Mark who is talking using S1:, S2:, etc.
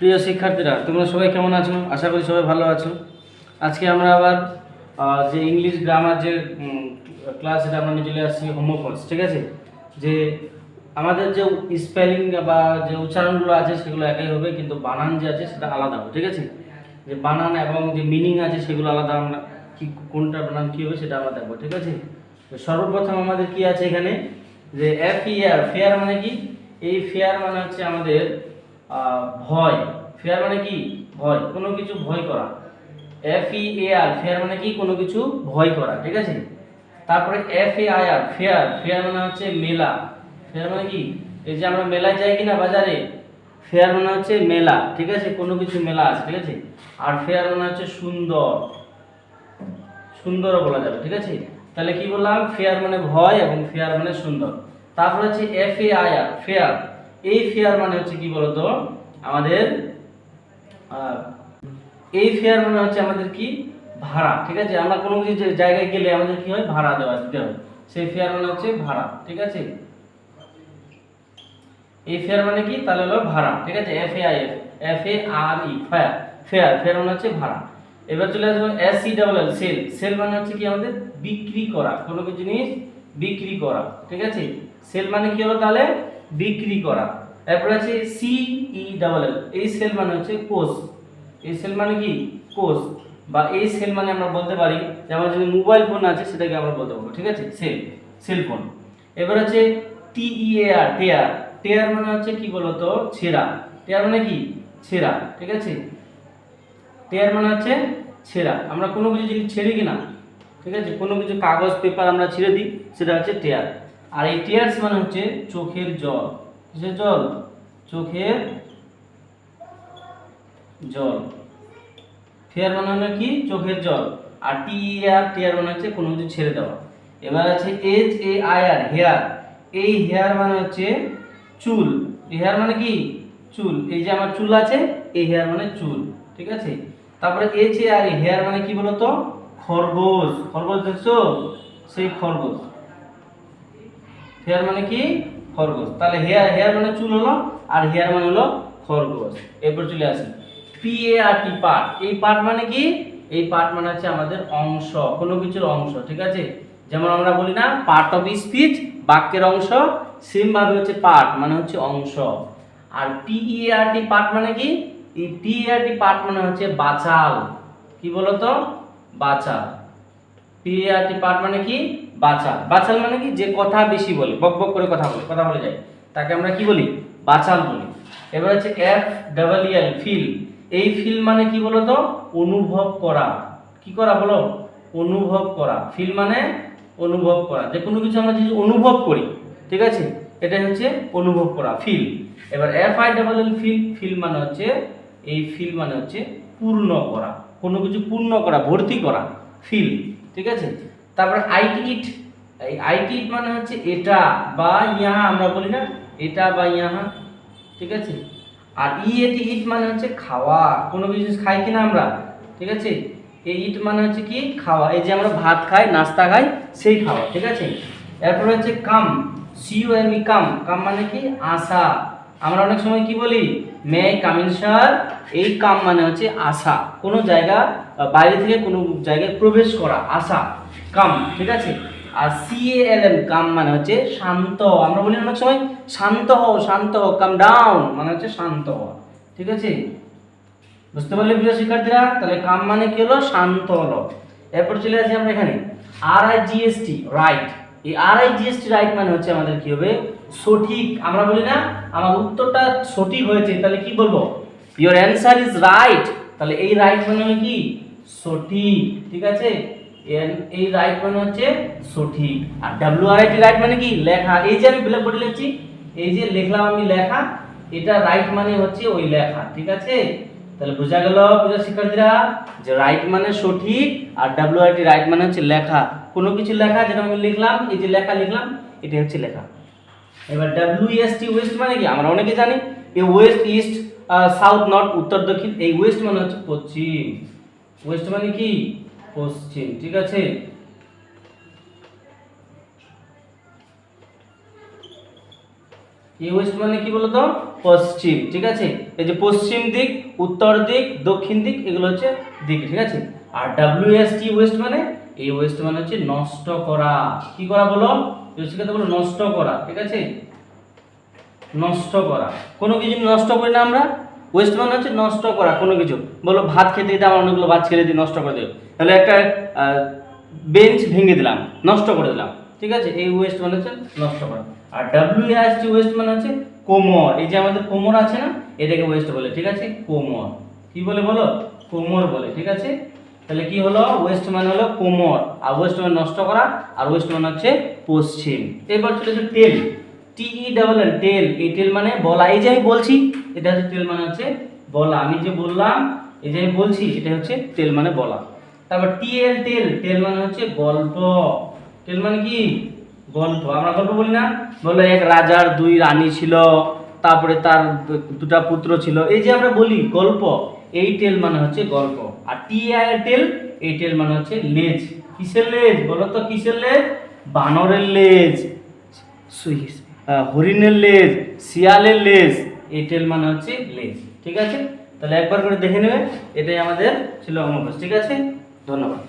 S1: প্রিয় শিক্ষার্থীরা, তোমরা সবাই কেমন আছো? আশা করি সবাই ভালো আছো। আজকে আমরা আবার যে ইংলিশ গ্রামার যে ক্লাস এটা আমরা নিয়ে চলে আসছি হোমোফোনস ঠিক আছে? যে আমাদের যে স্পেলিং বা যে উচ্চারণগুলো আছে সেগুলো একই হবে, কিন্তু বানান যে আছে সেটা আলাদা হবে, ঠিক আছে? যে বানান এবং যে মিনিং আছে সেগুলো আলাদা আমরা, কি, কোনটা বানান, কী হবে সেটা আমরা দেখব, ঠিক আছে? তো সর্বপ্রথম আমাদের কি আছে এখানে? যে এফ ইয়ার ফেয়ার মানে কি? এই ফেয়ার মানে হচ্ছে আমাদের ভয়। ফেয়ার মানে কি? ভয়। কোনো কিছু ভয় করা। এফ ই এ আর ফেয়ার মানে কি? কোনো কিছু ভয় করা, ঠিক আছে? তারপরে F A I R fair. Fair মানে হচ্ছে মেলা। ফেয়ার মানে কি? এই যে আমরা মেলায় যাই কিনা বাজারে, ফেয়ার মানে হচ্ছে মেলা, ঠিক আছে? কোনো কিছু মেলা আছে, ঠিক আছে? আর ফেয়ার মানে হচ্ছে সুন্দর। সুন্দরও বলা যাবে, ঠিক আছে? তাহলে কি বললাম? ফেয়ার মানে ভয় এবং ফেয়ার মানে সুন্দর। তারপর হচ্ছে F A I R fair. এই ফেয়ার মানে হচ্ছে কি বলতো? আমাদের এই ফেয়ার মানে হচ্ছে আমাদের কি? ভাড়া, ঠিক আছে? আমরা কোনো কিছু জায়গায় গেলে আমাদের কি হয়? ভাড়া দেওয়া দিতে হয়। সেই ফেয়ার মানে হচ্ছে ভাড়া, ঠিক আছে? এই ফেয়ার মানে কি? তাহলে হলো ভাড়া, ঠিক আছে? F A I F F A R E fare fare fare মানে হচ্ছে ভাড়া। এবার চলে আসব S C double cell cell মানে হচ্ছে কি আমাদের? বিক্রি করা, কোনো কিছু জিনিস বিক্রি করা, ঠিক আছে? সেল মানে কি হলো তাহলে? বিক্রি করা। এরপরে আছে সি ই ডাবল এল এই সেল মানে হচ্ছে কোষ। এই সেল মানে কি? কোষ। বা এই সেল মানে আমরা বলতে পারি যে আমার যদি মোবাইল ফোন আছে, সেটাকে আমরা বলতে পারব। ঠিক আছে? সেল সেল ফোন এবার হচ্ছে টি ই এ আর টেয়ার টেয়ার মানে হচ্ছে কি বলতো? ছেঁড়া। টেয়ার মানে কি? ছেঁড়া। ঠিক আছে? টেয়ার মানে হচ্ছে ছেঁড়া। আমরা কোনো কিছু যদি ছেড়ে কিনা, ঠিক আছে? কোনো কিছু কাগজ পেপার আমরা ছেড়ে দিই, সেটা হচ্ছে টেয়ার আর এই টেয়ার্স মানে হচ্ছে চোখের জল। কিসের জল? চোখের জল। টেয়ার মানে হলো কি? চোখের জল। আর টি আর টেয়ার মানে হচ্ছে কোনো কিছু ছেড়ে দেওয়া। এবার আছে H A I R, hair. এই হেয়ার মানে হচ্ছে চুল। হেয়ার মানে কি? চুল। এই যে আমার চুল আছে, এই হেয়ার মানে চুল। ঠিক আছে? তারপরে এইচ এ আর হেয়ার মানে কি বলতো? খরগোশ। খরগোশ দেখছ? সেই খরগোশ। হেয়ার মানে কি? খরগোশ। তাহলে হেয়ার হেয়ার মানে চুল হলো, আর হেয়ার মানে হলো খরগোশ। এরপর চলে আসি। P A R T part এই পার্ট মানে কি? এই পার্ট মানে হচ্ছে আমাদের অংশ, কোনো কিছুর অংশ, ঠিক আছে? যেমন আমরা বলি না পার্ট অফ স্পিচ বাক্যের অংশ সেম ভাবে হচ্ছে পার্ট মানে হচ্ছে অংশ। আর পি ই আর টি পার্ট মানে কি? এই পি আর টি পার্ট মানে হচ্ছে বাচাল কি বলতো? বাচাল পিআরটি পার্ট মানে কি? বাচাল বাচাল মানে কি? যে কথা বেশি বলে, বক বক করে কথা বলে কথা বলে যায়। তাকে আমরা কি বলি? বাচাল বলি। এবার হচ্ছে এফ ডাবল এল ফিল এই ফিল মানে কি বলো তো অনুভব করা। কি করা বলো? অনুভব করা। ফিল মানে অনুভব করা। যে কোনো কিছু আমরা যদি অনুভব করি, ঠিক আছে? এটা হচ্ছে অনুভব করা ফিল এবার F I double L fill fill মানে হচ্ছে, এই ফিল মানে হচ্ছে পূর্ণ করা। কোনো কিছু পূর্ণ করা, ভর্তি করা ফিল ঠিক আছে? তারপরে আইটি ইট। এই আইটি ইট মানে হচ্ছে এটা বা ইয়াহা আমরা বলি না, এটা বা ইয়াহা ঠিক আছে? আর ই এটি ইট মানে হচ্ছে খাওয়া, কোনো কিছু খাই কিনা আমরা, ঠিক আছে? এই ইট মানে হচ্ছে কি? খাওয়া। এই যে আমরা ভাত খাই, নাস্তা খাই, সেই খাওয়া, ঠিক আছে? এরপর হচ্ছে কাম সিউ এম ই কাম। কাম মানে কি? আশা। আমরা অনেক সময় কি বলি? মে কামিন স্যার এই কাম মানে হচ্ছে আশা। কোনো জায়গা বাইরে থেকে কোনো জায়গায় প্রবেশ করা, আশা, কাম, ঠিক আছে? আর সি এল এম কাম মানে হচ্ছে শান্ত। আমরা বলি অনেক সময় শান্ত হও শান্ত হও কাম ডাউন মানে হচ্ছে শান্ত হওয়া ঠিক আছে? বুঝতে পারলে প্রিয় শিক্ষার্থীরা? তাহলে কাম মানে কি হলো? শান্ত হলো। এরপর চলে আসি আমরা এখানে। আর আই জিএসটি রাইট এই আর আই জিএসটি রাইট মানে হচ্ছে আমাদের কি হবে? সঠিক। আমরা বলি না, আমার উত্তরটা সঠিক হয়েছে, তাহলে কি বলব? ইওর অ্যান্সার ইজ রাইট তাহলে এই রাইট মানে কি? সঠিক। ঠিক আছে? এই রাইট মানে হচ্ছে সঠিক। আর W R I T write মানে কি? লেখা। এই যে আমি ব্ল্যাক বোর্ডে লিখছি, এই যে লিখলাম আমি লেখা, এটা রাইট মানে হচ্ছে ওই লেখা। ঠিক আছে? তাহলে বোঝা গেল প্রিয় শিক্ষার্থীরা, যে রাইট মানে সঠিক আর ডাব্লিউ আর টি রাইট মানে হচ্ছে লেখা। কোনো কিছু লেখা যেটা আমি লিখলাম, এই যে লেখা লিখলাম এটা হচ্ছে লেখা। এবার ডাব্লিউ এস টি ওয়েস্ট মানে কি? আমরা অনেকে জানি এই ওয়েস্ট ইস্ট সাউথ নর্থ উত্তর দক্ষিণ এই ওয়েস্ট মানে হচ্ছে পশ্চিম। ওয়েস্ট মানে কি? পশ্চিম, ঠিক আছে? এই ওয়েস্ট মানে কি বলতো? পশ্চিম, ঠিক আছে? এই যে পশ্চিম দিক, উত্তর দিক, দক্ষিণ দিক, এগুলো হচ্ছে দিক, ঠিক আছে? আর ডাব্লিউ এস টি ওয়েস্ট মানে এই ওয়েস্ট মানে হচ্ছে নষ্ট করা। কি করা বলো? বলো নষ্ট করা, ঠিক আছে? নষ্ট করা। কোনো কিছু নষ্ট করি না আমরা ওয়েস্ট মানে হচ্ছে নষ্ট করা কোনো কিছু। বলো ভাত খেতে খেতে আমার অনেকগুলো ভাত ছেড়ে দিই নষ্ট করে দিও তাহলে একটা বেঞ্চ ভেঙে দিলাম, নষ্ট করে দিলাম। ঠিক আছে? এই ওয়েস্ট মানে হচ্ছে নষ্ট করা আর ডাব্লিউ টি ওয়েস্ট মানে হচ্ছে কোমর। এই যে আমাদের কোমর আছে না, এটাকে ওয়েস্ট বলে, ঠিক আছে? কোমর। কি বলে বলো? কোমর বলে, ঠিক আছে? তাহলে কি হলো? ওয়েস্ট মানে হলো কোমর। আর ওয়েস্ট মানে নষ্ট করা, আর ওয়েস্ট মানে হচ্ছে পশ্চিম। এবার চলে যাচ্ছে tell T E double L tell এই টেল মানে বলা, এই যে আমি বলছি, এটা হচ্ছে টেল মানে হচ্ছে বলা। আমি যে বললাম, এই যে আমি বলছি, এটা হচ্ছে টেল মানে বলা। তারপর টিএল টেল টেল মানে হচ্ছে গল্প। টেল মানে কি? গল্প আমরা গল্প বলি না? বলো এক রাজার দুই রানী ছিল, তারপরে তার দুটা পুত্র ছিল। এই যে আমরা বলি গল্প, এই টেল মানে হচ্ছে গল্প। আর টিআই টেল এই টেল মানে হচ্ছে লেজ। কিসের লেজ? বলো তো, কিসের লেজ? বানরের লেজ হরিণের লেজ, শিয়ালের লেজ, এই টেল মানে হচ্ছে লেজ। ঠিক আছে? তাহলে একবার করে দেখে নেবে, এটাই আমাদের ছিল অঙ্গভ্যাস ঠিক আছে? ধন্যবাদ।